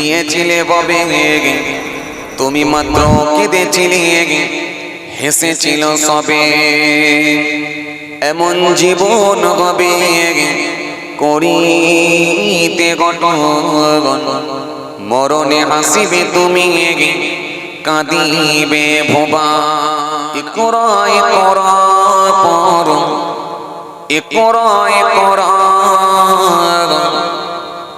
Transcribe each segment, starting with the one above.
গিয়েছিলে ববে তুমি মাত্র কেঁদেছিলে হেসেছিল সবে। এমন জীবন হবে করিতে গঠন মরণে হাসিবে তুমি কাঁদিবে ভোবা। করা করা পর একরা একরা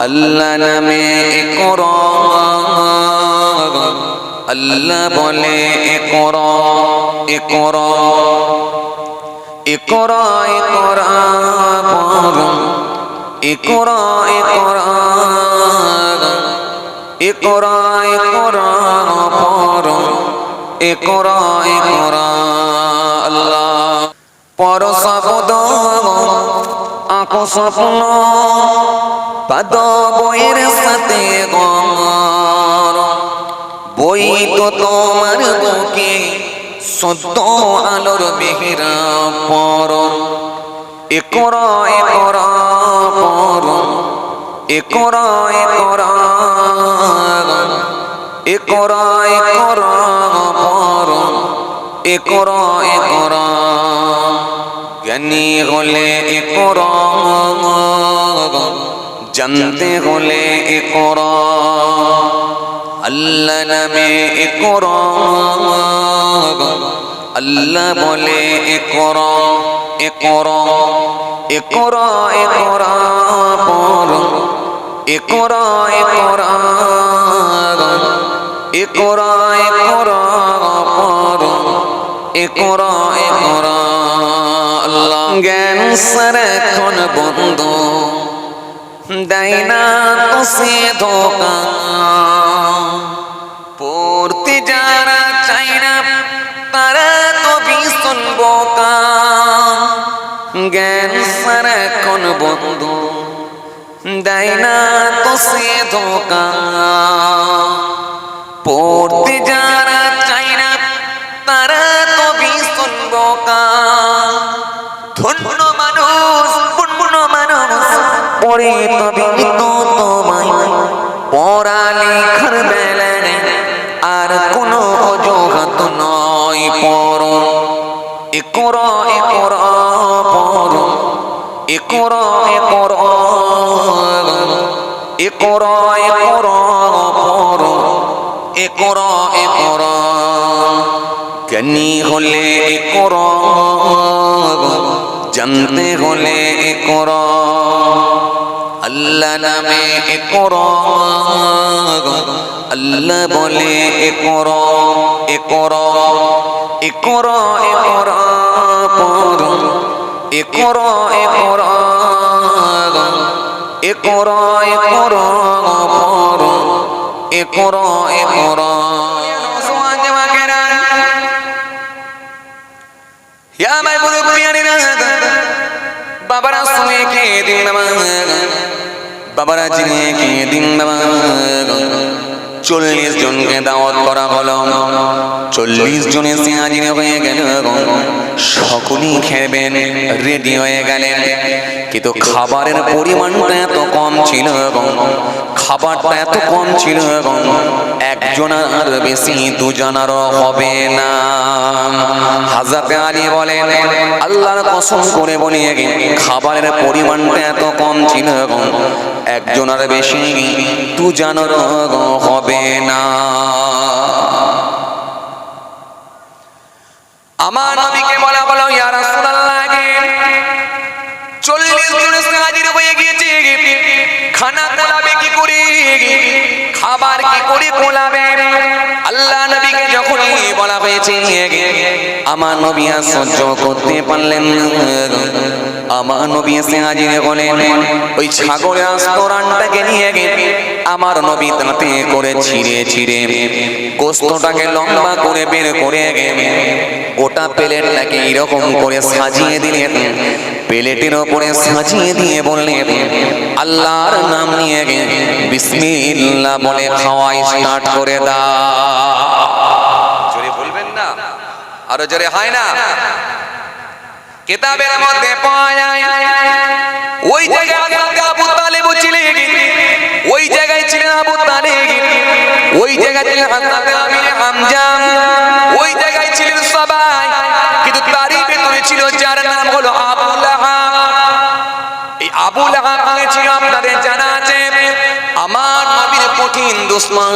আল্লাহ নামে একরা আল্লাহ বলে একরা পর একরা একরা একরা একরা পর একরা একরা আল্লাহ পর শব্দ আঁক স্বপ্ন পাদ বইয়ের সাথে গর বই তো তোমার বুকে সত্য আলোর বেহেরা পর একরা একরা পর একরা একরা একরা একরা পর একরা একরা জ্ঞানী হলে একরা জানতে হলে একরা আল্লাহ নামে একরা আল্লাহ বলে একরা একরা একরা একরা পর একরা একরা একরা একরা পর একরা একরা আল্লাহ জ্ঞান সারাক্ষণ বন্ধ? দেয় না সে পড়তে যারা চাই না, তারা তো ভীষণ বোকা। জ্ঞান সারাক্ষণ বন্ধ? দেয় তো সে ধোকা। পড়তে যারা তবে তো তোমায় পড়ালেখার বেলায় আর কোনো অজুহাত নয় পর একর একর পর একর একর একর একর পর একর একর জ্ঞানী হলে একর জানতে হলে একর আল্লাহ নামে একর আল্লাহ বলে একর একর একর একর পর একর একর একর একর পর একর একর বাবারা শুনে কে দিন বাবা বাবারা জিনে কে দিন চল্লিশ জনকে দাওয়াত করা হলো। চল্লিশ জনে সে হয়ে গেল সকলেই খেবেন রেডি হয়ে গেলেন। কিন্তু খাবারের পরিমাণটা এত কম ছিল খাবারটা এত কম ছিল একজন আর বেশি দুজনার হবে না। হাজাতে আলী বলেন, আল্লাহর কসম করে বলি খাবারের পরিমাণটা এত কম ছিল একজন আর বেশি দুজনার হবে না। আমার নবীকে বলা বলো ইয়া রাসূলুল্লাহ, চল্লিশ জন হাজির হয়ে গিয়েছে। খানা করে খাবার কি করে কোলাবে আল্লাহ নবীকে যখনই বলা হয়েছে, আমার নবী সহ্য করতে পারলেন আমার নবী এসে হাজির হলেন। ওই ছাগলের আস্তরানটাকে নিয়ে গিয়ে আমার নবী দাঁতে করে ছিঁড়ে ছিঁড়ে গোস্তটাকে লম্বা করে বের করে গেলে গোটা প্লেটটাকে এরকম করে সাজিয়ে দিলেন। প্লেটের ওপরে সাজিয়ে দিয়ে বললেন, আল্লাহর নাম নিয়ে বিসমিল্লাহ বলে খাওয়াই স্টার্ট করে দা জোরে বলবেন না? আরও জোরে হয় না? কিতাবের মধ্যে পাওয়া যায়, ওই জায়গায় আবু তালেব ছিলেন, ওই জায়গায় ছিলেন আবু তালেব, ওই জায়গায় ছিলেন হামজা। ছিলেন সবাই, কিন্তু তারই ভেতরে ছিল যার নাম হলো আবুল লাহাব। এই আবুল লাহাব ছিল আপনাদের জানা আছে। কঠিন দুশ্মন?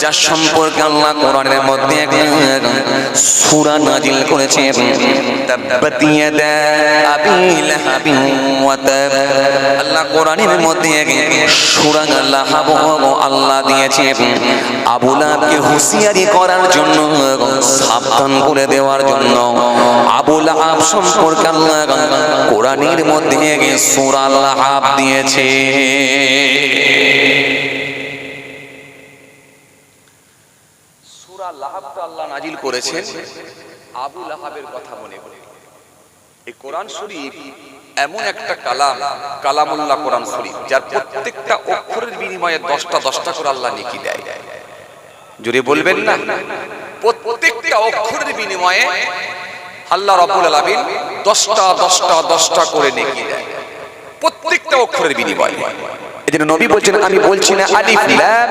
যার সম্পর্কে আল্লাহ কোরআনের মধ্যে সূরা নাজিল করেছে। তাব্বাত আল্লাহ কোরআনের মধ্যে সূরা লাহাব আল্লাহ দিয়েছে। আবু হুঁশিয়ারি করার জন্য, সাবধান করে দেওয়ার জন্য। আবু লাহাব সম্পর্কে আল্লাহ কোরআনের মধ্যে সূরা লাহাব দিয়েছে। লাহাবটা আল্লাহ নাজিল করেছেন। আবু লাহাবের কথা মনে করে এই কোরআন শরীফ এমন একটা কালাম, কালামুল্লাহ কোরআন শরীফ, যার প্রত্যেকটা অক্ষরের বিনিময়ে দশটা দশটা করে আল্লাহ নেকি দেয়। জোরে বলবেন না? প্রত্যেকটা অক্ষরের বিনিময়ে আল্লাহ রাব্বুল আলামিন দশটা দশটা দশটা করে নেকি দেয়। প্রত্যেকটা অক্ষরের বিনিময়ে। এজন্য নবী বলছেন, আমি বলছি না আলিফ, লাম।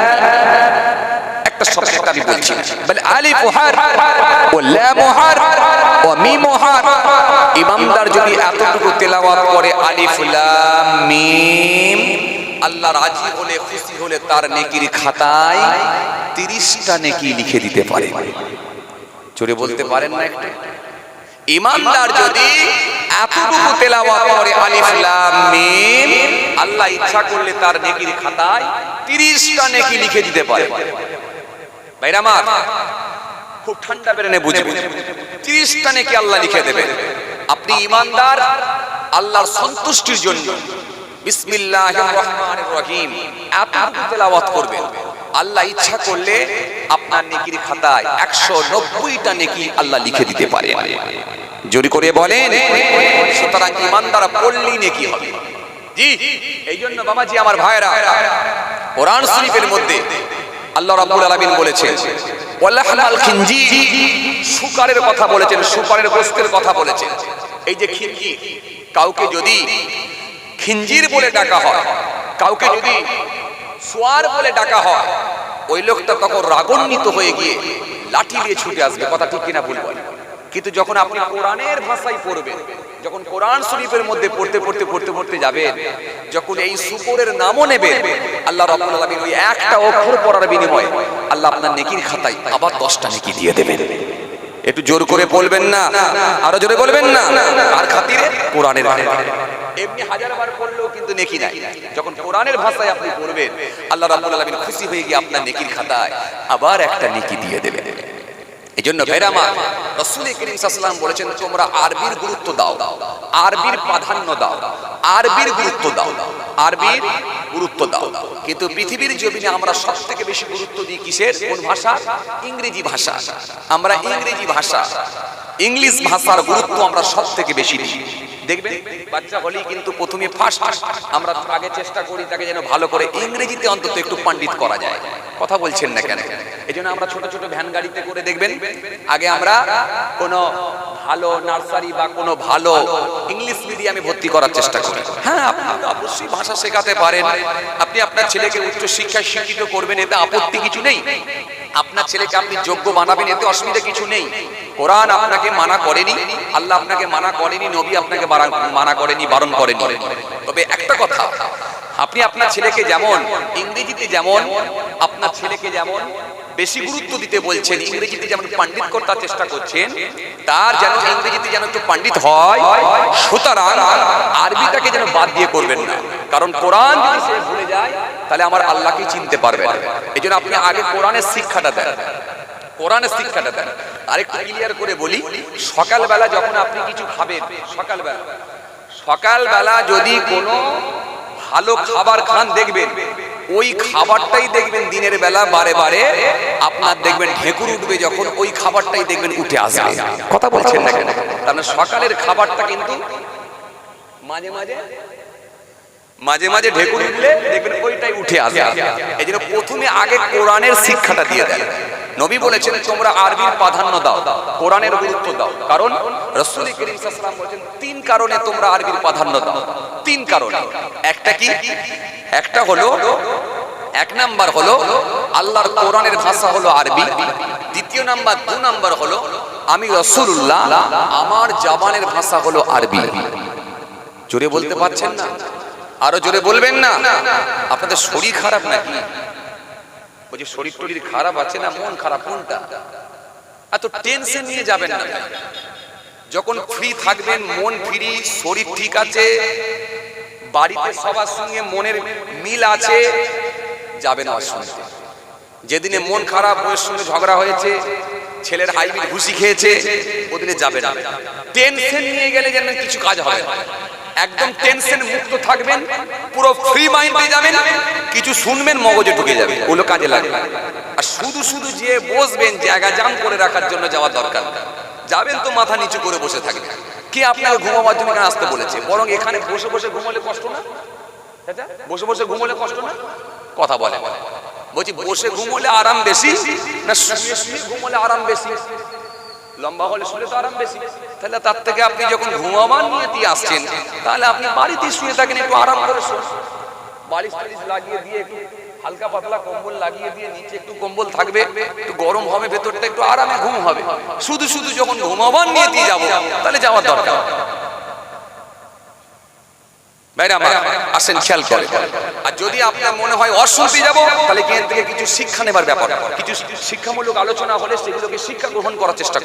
একটা শব্দ আমি বলছি। বলে আলিফ হার ও লাম হার ও মিম হার। ইমামদার যদি এতটুকু তেলাওয়াত করে আলিফ লাম মিম আল্লাহ রাজি হলে খুশি হলে তার নেকির খাতায় তিরিশটা নেকি লিখে দিতে পারে। জোরে বলতে পারেন না একটু? ইমানদার যদি এতটুকু তেলাওয়াত করে আলিফ লাম মিম আল্লাহ ইচ্ছা করলে তার নেকির খাতায় 30টা নেকি লিখে দিতে পারে। আমার, খুব ঠান্ডা বেরেনে বুঝবেন 30টা নেকি আল্লাহ লিখে দেবেন আপনি ইমানদার, আল্লাহর সন্তুষ্টির জন্য করবেন। আল্লাহ ইচ্ছা করলে আপনার নেকির খাতায় একশো নব্বইটা নেকি আল্লাহ লিখে দিতে পারে। জোরি করে বলেন, সুতরাং ইমানদার পড়লেই নেকি হবে। জি এই জন্য বাবাজি আমার ভাইরা, কোরআন শরীফের মধ্যে আল্লাহ রাব্বুল আলামিন বলেছেন, ওয়ালাহমাল খিনজির শুকারের কথা বলেছেন শুকারের গোস্তের কথা বলেছেন। এই যে খিনজি, কাউকে যদি খিনজির বলে ডাকা হয়, কাউকে যদি সোয়ার বলে ডাকা হয়, ওই লোকটা তখন রাগান্বিত হয়ে গিয়ে লাঠি দিয়ে ছুটে আসবে। কথা ঠিক কিনা ভুল বলে। কিন্তু যখন আপনি কোরআনের ভাষায় পড়বেন, যখন কোরআন শরীফের মধ্যে পড়তে পড়তে পড়তে পড়তে যাবেন, যখন এই সুপরের নামও নেবেন, আল্লাহ রাব্বুল ওই একটা অক্ষর পড়ার বিনিময়ে আল্লাহ আপনার নেকির খাতায় আবার দশটা নেকি দিয়ে দেবেন। একটু জোর করে বলবেন না, আরও জোরে বলবেন না আর খাতিরে? কোরআনের এমনি হাজার বার পড়লেও কিন্তু নেকি নাই। যখন কোরআনের ভাষায় আপনি পড়বেন, আল্লাহ রাব্বুল আলামিন খুশি হয়ে গিয়ে আপনার নেকির খাতায় আবার একটা নেকি দিয়ে দেবেন। এই জন্য ভেরামা রসুল করিম সাল্লাম বলেছেন তোমরা আরবির গুরুত্ব দাও আরবির প্রাধান্য দাও। আরবির গুরুত্ব দাও। আরবির গুরুত্ব দাও। কিন্তু পৃথিবীর জমিনে আমরা সব থেকে বেশি গুরুত্ব দিই কিসের? কোন ভাষা? ইংরেজি ভাষা। আমরা ইংরেজি ভাষা, ইংলিশ ভাষার গুরুত্ব আমরা সব থেকে বেশি দিই। দেখবেন বাচ্চা হলেই কিন্তু প্রথমে ফার্স্ট আমরা আগে চেষ্টা করি তাকে যেন ভালো করে ইংরেজিতে অন্তত একটু পণ্ডিত করা যায়। কথা বলছেন না কেন? এই জন্য আমরা ছোট ছোট ভ্যান গাড়িতে করে দেখবেন, আগে আমরা কোনো ভালো নার্সারি বা কোনো ভালো ইংলিশ মিডিয়ামে ভর্তি করার চেষ্টা করি। হ্যাঁ আপনি অবশ্যই ভাষা শেখাতে পারেন। আপনি আপনার ছেলেকে উচ্চ শিক্ষায় শিক্ষিত করবেন, এতে আপত্তি কিছু নেই। আপনার ছেলেকে আপনি যোগ্য বানাবেন, এতে অসুবিধা কিছু নেই। কোরআন আপনাকে মানা করেনি, আল্লাহ আপনাকে মানা করেনি, নবী আপনাকে মানা করেনি, বারণ করেনি। তবে একটা কথা, আপনি আপনার ছেলেকে যেমন, ইংরেজিতে যেমন, আপনার ছেলেকে যেমন বেশি গুরুত্ব দিতে বলছেন, ইংরেজিতে যেমন পণ্ডিত করতে চেষ্টা করছেন, তার যেন ইংরেজিতে যেন একটু পণ্ডিত হয়, সুতরাং আরবিটাকে যেন বাদ দিয়ে করবেন না। কারণ কোরআন যদি সে ভুলে যায়, তাহলে আমার আল্লাহকে চিনতে পারবে না। এই জন্য আপনি আগে কোরআনের শিক্ষাটা দেন। কোরআনের শিক্ষাটা দেন। আরেকটু ক্লিয়ার করে বলি, সকালবেলা যখন আপনি কিছু খাবেন, সকালবেলা সকালবেলা যদি কোনো ভালো খাবার খান, দেখবেন ওই খাবারটাই দেখবেন দিনের বেলা বারে বারে। আপনার দেখবেন ঢেকুর উঠবে যখন ওই খাবারটাই দেখবেন উঠে আসবে কথা বলছেন না কেন? তার মানে সকালের খাবারটা কিন্তু মাঝে মাঝে মাঝে মাঝে ঢেকুর উঠলে দেখবেন ওইটাই উঠে আসে। এই জন্য প্রথমে আগে কোরআনের শিক্ষাটা দিয়ে দেয় নবী বলেছেন, তোমরা আরবির প্রাধান্য দাও, কোরআনের গুরুত্ব দাও। কারণ রসুল করিম সাল্লাম বলেছেন, তিন কারণে তোমরা আরবির প্রাধান্য দাও। তিন কারণে। একটা কি? একটা হলো, এক নাম্বার হলো, আল্লাহর কোরআনের ভাষা হলো আরবি। দ্বিতীয় নাম্বার, দু নাম্বার হলো, আমি রসুল্লাহ আমার জাবানের ভাষা হলো আরবি। জোরে বলতে পারছেন না? আরও জোরে বলবেন না? আপনাদের শরীর খারাপ নাকি? বলছি শরীর টরীর খারাপ আছে না, মন খারাপ, কোনটা? এত টেনশন নিয়ে যাবেন না। যখন ফ্রি থাকবেন, মন ফ্রি শরীর ঠিক আছে, বাড়িতে সবার সঙ্গে মনের মিল আছে, যাবেন আমার শুনতে যেদিনে মন খারাপ, বউয়ের সঙ্গে ঝগড়া হয়েছে, ছেলের হাইবিল ঘুষি খেয়েছে, ওদিনে যাবে না। টেনশন নিয়ে গেলে যেন কিছু কাজ হয় না। একদম টেনশন মুক্ত থাকবেন, পুরো ফ্রি মাইন্ডে যাবেন, কিছু শুনবেন, মগজে ঢুকে যাবে, ওগুলো কাজে লাগবে। আর শুধু শুধু যে বসবেন, জায়গা জাম করে রাখার জন্য যাওয়া দরকার। যাবেন তো মাথা নিচু করে বসে থাকবেন। কে আপনাকে ঘুমাবার জন্য আসতে বলেছে? বরং এখানে বসে বসে ঘুমালে কষ্ট না? বসে বসে ঘুমোলে কষ্ট না? কথা বলে। বলছি, বসে ঘুমোলে আরাম বেশি না শুয়ে শুয়ে ঘুমোলে আরাম বেশি? লম্বা হলে শুলে তো আরাম বেশি। তাহলে তার থেকে আপনি যখন ঘুমাবার নিয়ে আসছেন, তাহলে আপনি বাড়িতে শুয়ে থাকেন, একটু আরাম করে শুন। বালিশ টালিশ লাগিয়ে দিয়ে একটু হালকা পাতলা কম্বল লাগিয়ে দিয়ে নিচে একটু কম্বল থাকবে, একটু গরম হবে, ভেতরটা একটু আরামে ঘুম হবে। শুধু শুধু যখন ঘুমাবার নিয়ে যাব, তাহলে যাওয়ার দরকার। খেয়াল আর যদি আপনার মনে হয় যাব, তাহলে কিছু শিক্ষা নেবার ব্যাপার। কিছু শিক্ষামূলক আলোচনা হলে সেগুলোকে শিক্ষা গ্রহণ করার চেষ্টা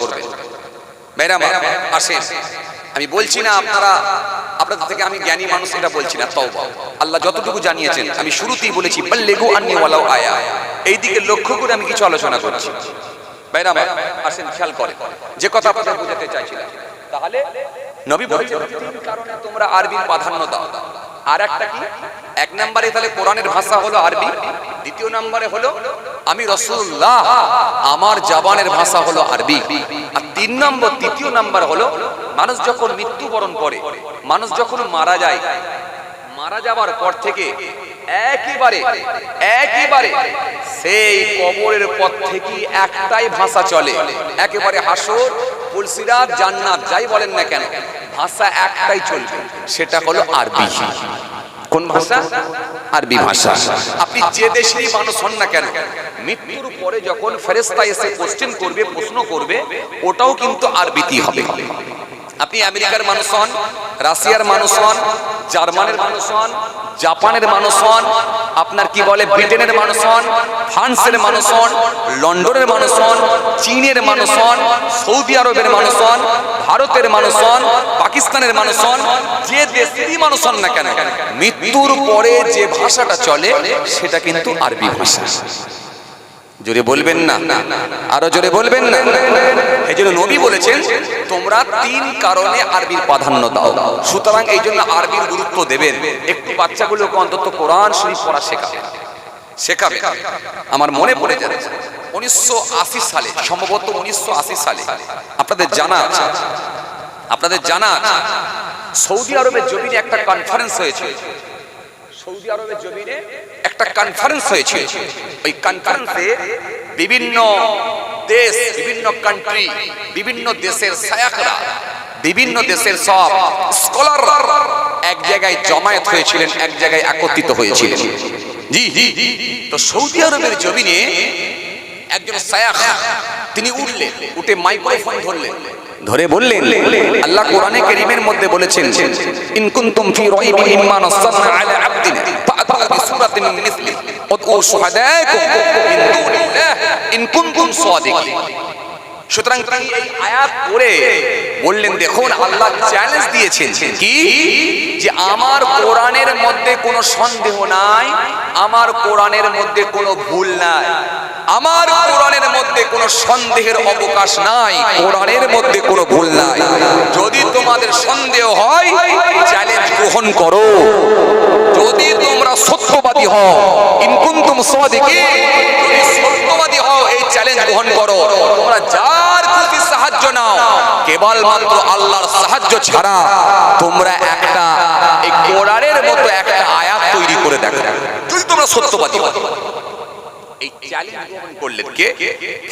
আমি বলছি না আপনারা, আপনাদের থেকে আমি জ্ঞানী মানুষ, এটা বলছি না, তওবা। আল্লাহ যতটুকু জানিয়েছেন, আমি শুরুতেই বলেছি, বাল্লেগু আয়া। এই দিকে লক্ষ্য করে আমি কিছু আলোচনা করছি। ভাইরা আসেন, খেয়াল করে যে কথা আপনাদের বোঝাতে চাইছিলাম। তাহলে নবী বলেছেন তিন কারণে তোমরা আরবির প্রাধান্য দাও। আর একটা কি? এক নম্বরে তাহলে কোরআনের ভাষা হলো আরবি দ্বিতীয় নম্বরে হলো আমি রসুল্লাহ আমার জাবানের ভাষা হলো আরবি। আর তিন নম্বর তৃতীয় নম্বর হলো মানুষ যখন মৃত্যুবরণ করে মানুষ যখন মারা যায় মারা যাওয়ার পর থেকে একেবারে একেবারে সেই কবরের পর থেকে একটাই ভাষা চলে একেবারে হাসর পুলসিরাত জান্নাত, যাই বলেন না কেন, ভাষা একটাই চলবে, সেটা হলো আরবি। কোন ভাষা? আরবি ভাষা। আপনি যে দেশেরই মানুষ হন না কেন, মৃত্যুর পরে যখন ফেরেস্তা এসে কোশ্চেন করবে, প্রশ্ন করবে, ওটাও কিন্তু আরবিতেই হবে। আপনি আমেরিকার মানুষ হন রাশিয়ার মানুষ হন জার্মানের মানুষ হন জাপানের মানুষ হন আপনার কি বলে ব্রিটেনের মানুষ হন ফ্রান্সের মানুষ হন লন্ডনের মানুষ হন চীনের মানুষ হন সৌদি আরবের মানুষ হন ভারতের মানুষ হন পাকিস্তানের মানুষ হন যে দেশেরই মানুষ হন না কেন মৃত্যুর পরে যে ভাষাটা চলে সেটা কিন্তু আরবি ভাষা জোরে বলবেন না। আরও জোরে বলবেন না। এই জন্য নবী বলেছেন, তোমরা তিন কারণে আরবির প্রাধান্য দাও। সুতরাং এই জন্য আরবির গুরুত্ব দেবেন। একটু বাচ্চাগুলোকে অন্তত কোরআন শরীফ পড়া শেখাবে। শেখাবে। আমার মনে পড়ে যাচ্ছে উনিশশো সালে, সম্ভবত উনিশশো আশি সালে, আপনাদের জানা আছে, আপনাদের জানা আছে, সৌদি আরবের জমিনে একটা কনফারেন্স হয়েছে। সৌদি আরবের জমিনে একটা কনফারেন্স হয়েছে। ওই কনফারেন্সে বিভিন্ন দেশ, বিভিন্ন কান্ট্রি বিভিন্ন দেশের সায়াকরা, বিভিন্ন দেশের সব স্কলার এক জায়গায় জমায়েত হয়েছিলেন, এক জায়গায় একত্রিত হয়েছিলেন। জি তো সৌদি আরবের জমিনে একজন সায়াক, তিনি উঠলেন, উঠে মাইক্রোফোন ধরলেন। ধরে বললেন, আল্লাহ কোরআনে কারীমের মধ্যে বলেছেন, ইন কুনতুম ফি রাইবিন মিম্মা নাযালনা আলা আবদিনা ফাআতু বিসূরাতিন মিন মিসলি উদউ শুহাদাকুম মিন দুনিল্লাহ ইন কুনতুম সাদিকিন. সুতরাং তিনি এই আয়াত পড়ে বললেন, দেখুন, আল্লাহ চ্যালেঞ্জ দিয়েছেন কি? যে আমার কোরআনের মধ্যে কোনো সন্দেহ নাই, আমার কোরআনের মধ্যে কোনো ভুল নাই। আমার কোরআনের মধ্যে কোনো সন্দেহের অবকাশ নাই, কোরআনের মধ্যে কোনো ভুল নাই। যদি তোমাদের সন্দেহ হয় চ্যালেঞ্জ গ্রহণ করো। যদি তোমরা সত্যবাদী হও ইনকুন্তুম সাদিকিন, যদি সত্যবাদী হও, এই চ্যালেঞ্জ গ্রহণ করো। তোমরা যার খুশি সাহায্য নাও, কেবলমাত্র আল্লাহর সাহায্য ছাড়া, তোমরা একটা, এই কোরআনের মতো একটা আয়াত তৈরি করে দেখো। যদি তোমরা সত্যবাদী হও। এই চ্যালেঞ্জ গ্রহণ করলেন কে?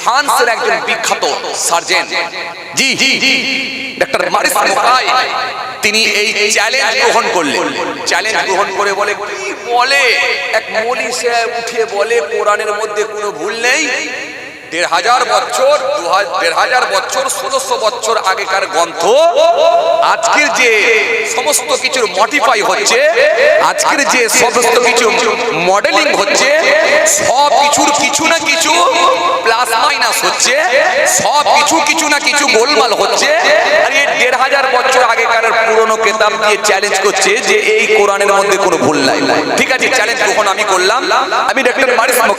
ফ্রান্সের একজন বিখ্যাত সার্জন। জি জি ডক্টর মারিস মুকাই তিনি এই চ্যালেঞ্জ গ্রহণ করলেন। চ্যালেঞ্জ গ্রহণ করে বলে, কি বলে? এক মলি সাহেব উঠে বলে, কোরআনের মধ্যে কোনো ভুল নেই? দেড় হাজার বছর হাজার বছর বছর আগেকার গ্রন্থ। আজকের যে সমস্ত কিছুর মডিফাই হচ্ছে, আজকের যে সমস্ত কিছু মডেলিং হচ্ছে, সব কিছুর কিছু না কিছু প্লাস মাইনাস হচ্ছে, সব কিছু কিছু না কিছু গোলমাল হচ্ছে। আর এই দেড় হাজার বছর আগেকার পুরনো কেতাব দিয়ে চ্যালেঞ্জ করছে যে এই কোরআনের মধ্যে কোনো ভুল নাই। ঠিক আছে চ্যালেঞ্জ গ্রহণ আমি করলাম। আমি ডক্টর মারিস আমি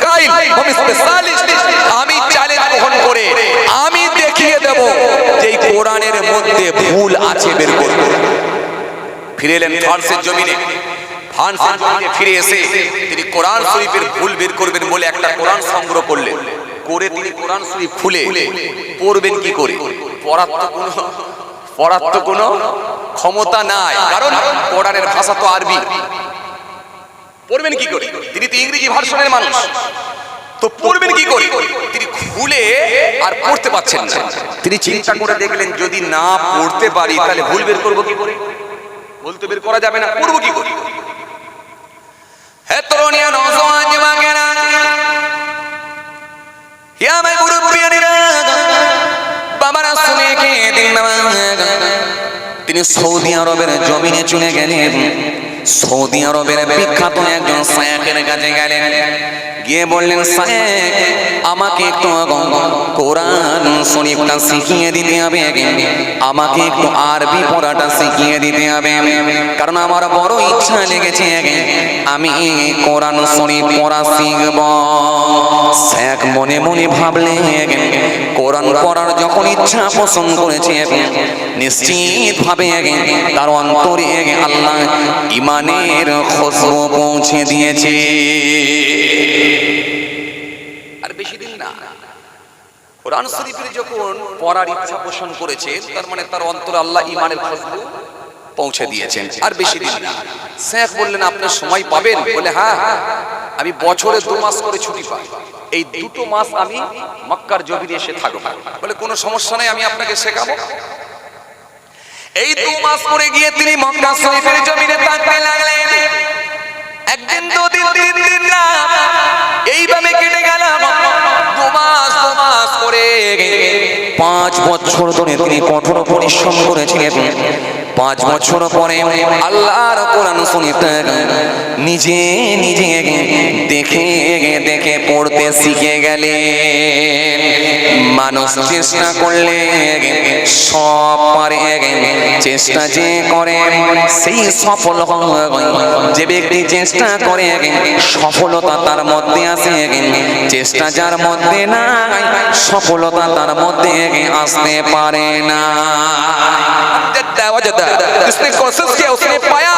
আমি চ্যালেঞ্জ গ্রহণ করে আমি দেখিয়ে দেব যে কোরআনের মধ্যে ভুল আছে বের করব ফিরে এলেন ফ্রান্সের জমিনে। ফ্রান্সের জমিনে ফিরে এসে তিনি কোরআন শরীফের ভুল বের করবেন বলে একটা কোরআন সংগ্রহ করলেন। করে তিনি কোরআন শরীফ খুলে পড়বেন কি করে? পড়ার তো কোনো পড়ার তো কোনো ক্ষমতা নাই। কারণ কোরআনের ভাষা তো আরবি। পড়বেন কি করে? তিনি তো ইংরেজি ভার্সনের মানুষ। তো পড়বেন কি করে? তিনি খুলে আর পড়তে পারছেন না। তিনি চিন্তা করে দেখলেন, যদি না পড়তে পারি, তাহলে ভুল বের করব কি করে? বলতে বের করা যাবে না করব কি করে? হে তরুণিয়া নজওয়ান যুবকেরা, হে আমার মুরব্বিয়ানেরা বাবারা শুনে কে দিন তিনি সৌদি আরবের জমিনে চলে গেলেন। সৌদি আরবের বিখ্যাত একজন সায়াকের কাছে গেলেন। গিয়ে বললেন, সাহেব, আমাকে একটু কোরআন শরীফটা শিখিয়ে দিতে হবে। আমাকে একটু আরবি পড়াটা শিখিয়ে দিতে হবে। কারণ আমার বড় ইচ্ছা লেগেছে। আমি কোরআন শরীফ পড়া শিখব। শেখ মনে মনে ভাবলেন, কোরআন পড়ার যখন ইচ্ছা পোষণ করেছে নিশ্চিত ভাবে তার অন্তরে আল্লাহ ইমানের খুশবু পৌঁছে দিয়েছে। কোরআন শরীফের যখন পড়ার ইচ্ছা পোষণ করেছে তার মানে তার অন্তরে আল্লাহ ইমানের খুশবু পৌঁছে দিয়েছেন। আর বেশি দিন না। শেখ বললেন, আপনার সময় পাবেন? বলে হ্যাঁ হ্যাঁ। আমি বছরে দু মাস করে ছুটি পাই। এই দুটো মাস আমি মক্কার জমিনে এসে থাকব। বলে, কোনো সমস্যা নেই, আমি আপনাকে শেখাবো। এই দু মাস পরে গিয়ে তিনি মক্কা শরীফের জমিনে থাকতে লাগলেন। একদিন, দুদিন, তিন দিন না এইভাবে কেটে গেল করে পাঁচ বছর ধরে তিনি কঠোর পরিশ্রম করেছিলেন। পাঁচ বছর পরে আল্লাহর কোরআন শুনিতে নিজে নিজে দেখে দেখে পড়তে শিখে গেলে। মানুষ চেষ্টা করলে সব পারে। চেষ্টা যে করে সেই সফল যে ব্যক্তি চেষ্টা করে সফলতা তার মধ্যে আসে। চেষ্টা যার মধ্যে না সফলতা তার মধ্যে আসতে পারে না। ইসমে কসসকে উসমে পায়া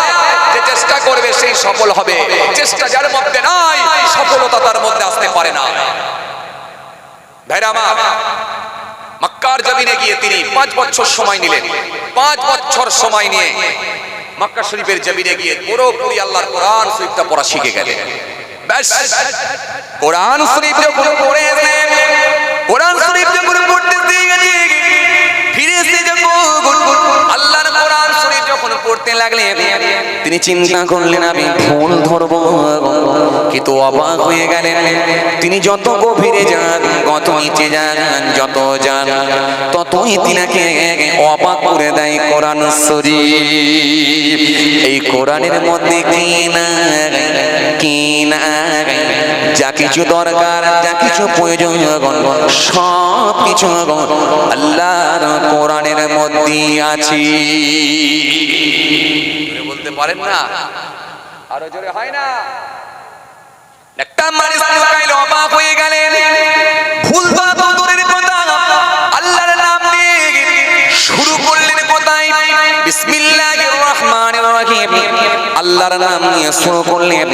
যে চেষ্টা করবে সেই সফল হবে চেষ্টা যার মধ্যে নাই সফলতা তার মধ্যে আসতে পারে না ভেরামা মক্কার জমিনে গিয়ে তিনি পাঁচ বছর সময় নিলেন পাঁচ বছর সময় নিয়ে মক্কা শরীফের জমিনে গিয়ে পুরোপুরি আল্লাহর কোরআন শরীফটা পড়া শিখে গেলেন ব্যাস কোরআন শরীফ যখন পড়ে কোরআন শরীফ যখন পড়তে দিয়ে গেছে ফিরে এসে যখন আল্লাহর কোরআন যখন পড়তে লাগলেন তিনি চিন্তা করলেন, আমি ভুল ধরবো। কিন্তু অবাক হয়ে গেলেন, তিনি যত গভীরে যান কত নিচে যান, যত যান, ততই তিনাকে অবাক করে দেয় কোরআন শরীফ। এই কোরআনের মধ্যে কি না কি না, যা কিছু দরকার, যা কিছু প্রয়োজন সব কিছু আল্লাহর কোরআনের মধ্যে আছে। বলতে পারেন না। আরও জোরে হয় না। একটা মানুষ অবাক হয়ে গেলেন। শুরু করলেন কোথায়? বিসমিল্লাহির রহমানির রহিম। আল্লাহর নাম নিয়ে শুরু করলেন।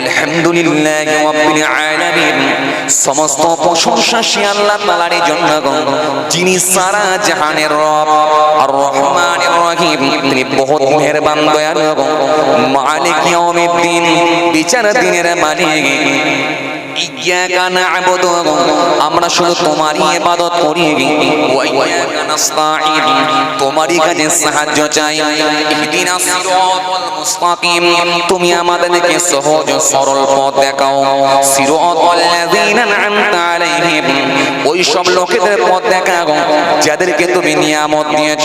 আলহামদুলিল্লাহ রাব্বিল আলামিন। সমস্ত প্রশংসা সে আল্লাহ তাআলার জন্য যিনি সারা জাহানের রব আর রহমানির রহিম, তিনি বহুত মেহেরবান, দয়ালু মালিক ইয়াউমিদ্দিন বিচার দিনের মালিক। আমরা শুধু তোমারই ইবাদত করি। তোমারই কাছে সাহায্য চাই। তুমি আমাদেরকে সহজ সরল পথ দেখাও। ওই সব লোকেদের পথ দেখাও, যাদেরকে তুমি নিয়ামত দিয়েছ।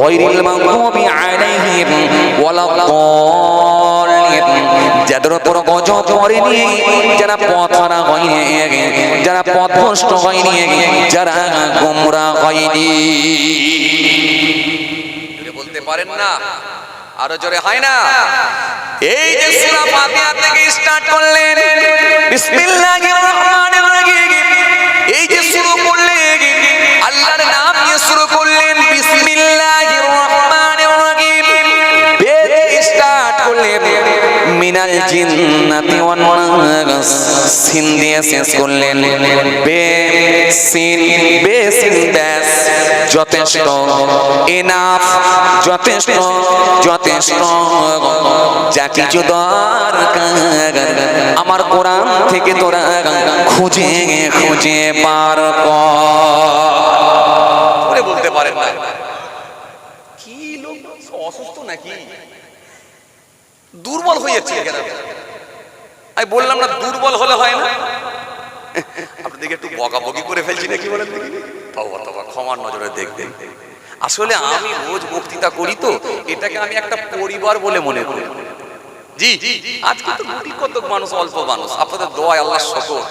ওয়াইরিল মাগদুবি আলাইহিম ওয়ালাদ যাদের উপর গজব পড়েনি, যারা পথ হারা হয়নি, যারা পথ ভ্রষ্ট হয়নি, যারা গোমরা হয়নি। বলতে পারেন না, আরও জোরে হয় না। এই যে সূরা ফাতিহা থেকে স্টার্ট করলেন, বিসমিল্লাহির রহমানির রহিম। এই যে শুরু করলেন মিনাল সিন দিয়ে শেষ করলেন। যথেষ্ট। এনাফ, যথেষ্ট যথেষ্ট। আমার কোরআন থেকে তোরা খুঁজে খুঁজে পার কর। বলতে পারেন না কি লোক অসুস্থ নাকি দুর্বল হয়ে যাচ্ছে আমি বললাম না, দুর্বল হলে হয় না। আপনাদেরকে একটু বকাবকি করে ফেলছি নাকি বলেন তবা ক্ষমার নজরে দেখবেন। আসলে আমি রোজ বক্তৃতা করি তো, এটাকে আমি একটা পরিবার বলে মনে করি। জি আজকে তো কোটি কতক মানুষ, অল্প মানুষ। আপনাদের দোয়ায় আল্লাহ শকর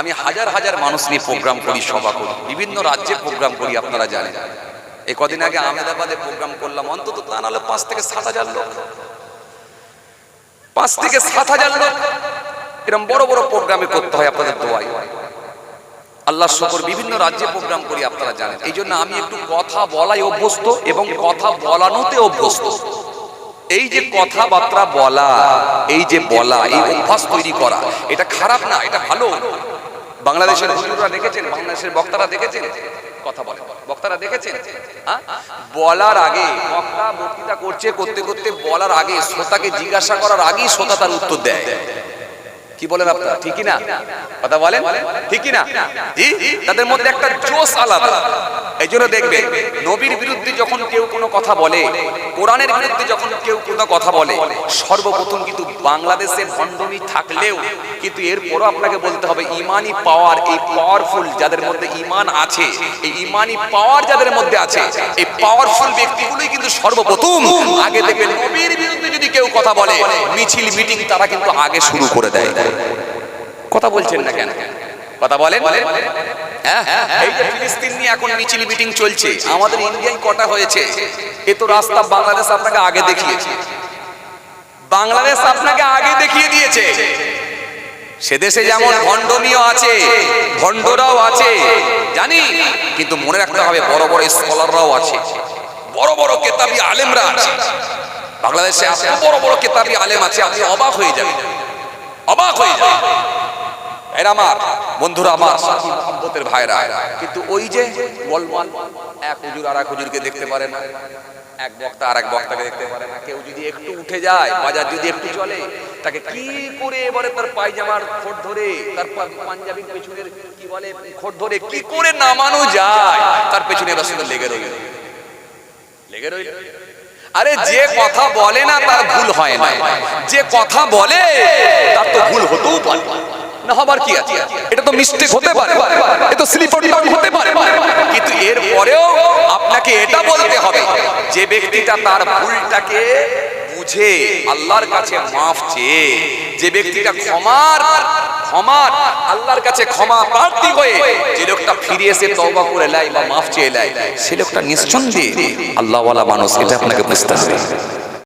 আমি হাজার হাজার মানুষ নিয়ে প্রোগ্রাম করি, সভা করি। বিভিন্ন রাজ্যে প্রোগ্রাম করি, আপনারা জানেন। এই কদিন আগে আহমেদাবাদে প্রোগ্রাম করলাম। অন্তত তা নাহলে পাঁচ থেকে সাত হাজার লোক। পাঁচ থেকে সাত হাজার লোক। এরকম বড় বড় প্রোগ্রামে করতে হয় আপনাদের দোয়ায়। আল্লাহ শকর বিভিন্ন রাজ্যে প্রোগ্রাম করি আপনারা জানেন। এই জন্য আমি একটু কথা বলাই অভ্যস্ত এবং কথা বলানোতে অভ্যস্ত। এই যে কথাবার্তা বলা, এই যে বলা, এই অভ্যাস তৈরি করা, এটা খারাপ না, এটা ভালো। বাংলাদেশের হুজুররা দেখেছেন, বাংলাদেশের বক্তারা দেখেছেন? কথা বলে। বক্তারা দেখেছেন? বলার আগে বক্তা বক্তৃতা করছে, করতে করতে বলার আগে শ্রোতাকে জিজ্ঞাসা করার আগেই শ্রোতা তার উত্তর দেয়। কি বলেন আপনারা ঠিকই না কথা বলেন? ঠিকই না জি? তাদের মধ্যে একটা জোশ আলাদা। এই জন্য দেখবে, নবীর বিরুদ্ধে যখন কেউ কোনো কথা বলে, কোরআনের বিরুদ্ধে যখন কেউ কোনো কথা বলে, সর্বপ্রথম কিন্তু বাংলাদেশে ভণ্ডমি থাকলেও কিন্তু এরপরও আপনাকে বলতে হবে, ইমানি পাওয়ার, এই পাওয়ারফুল যাদের মধ্যে ইমান আছে, এই ইমানি পাওয়ার যাদের মধ্যে আছে, এই পাওয়ারফুল ব্যক্তিগুলোই কিন্তু সর্বপ্রথম। আগে দেখবেন নবীর বিরুদ্ধে কথা বলে, মিছিল, মিটিং তারা কিন্তু আগে শুরু করে দেয়। কথা বলছেন না কেন? কথা বলেন। হ্যাঁ ফিলিস্তিন নিয়ে এখন মিছিল, মিটিং চলছে, আমাদের ইন্ডিয়ায় কটা হয়েছে? এ তো রাস্তা আগে দেখিয়েছে। বাংলাদেশ আগে দেখিয়ে দিয়েছে। সে দেশে যেমন আছে, ভণ্ডরাও আছে, জানি, কিন্তু মনে রাখতে হবে বড় বড় স্কলাররাও আছে, বড় বড় কেতাবি আলেমরা আছে। বাংলাদেশে এত বড় বড় কেতাবি আলেম আছে, আপনি অবাক হয়ে যাবেন। অবাক হয়ে যাবেন। আমার, বন্ধুরা আমার কিন্তু ওই যে এক আর এক দেখতে পারে না, এক বক্তা আর এক বক্তাকে দেখতে পারে না, কেউ যদি একটু উঠে যায় যদি একটু চলে, তাকে কি করে ধরে, তার ধরে কি করে নামানো যায়, তার পেছনে এবার লেগে রইল। লেগে রইল। আরে যে কথা বলে না তার ভুল হয় না। যে কথা বলে তার তো ভুল হতেও পারে। না হবার কি আছে? এটা তো মিস্টেক হতে পারে। এটা তো স্লিপার টাং হতে পারে। কিন্তু এর পরেও আপনাকে এটা বলতে হবে যে ব্যক্তিটা তার ভুলটাকে বুঝে আল্লাহর কাছে মাফ চেয়ে যে ব্যক্তিটা ক্ষমার ক্ষমার, আল্লাহর কাছে ক্ষমা প্রার্থী হয়ে যে লোকটা ফিরে এসে তওবা করে নেয় বা মাফ চেয়ে নেয় সে লোকটা নিঃসন্দেহে আল্লাহওয়ালা মানুষ, এটা আপনাকে বুঝতে হবে।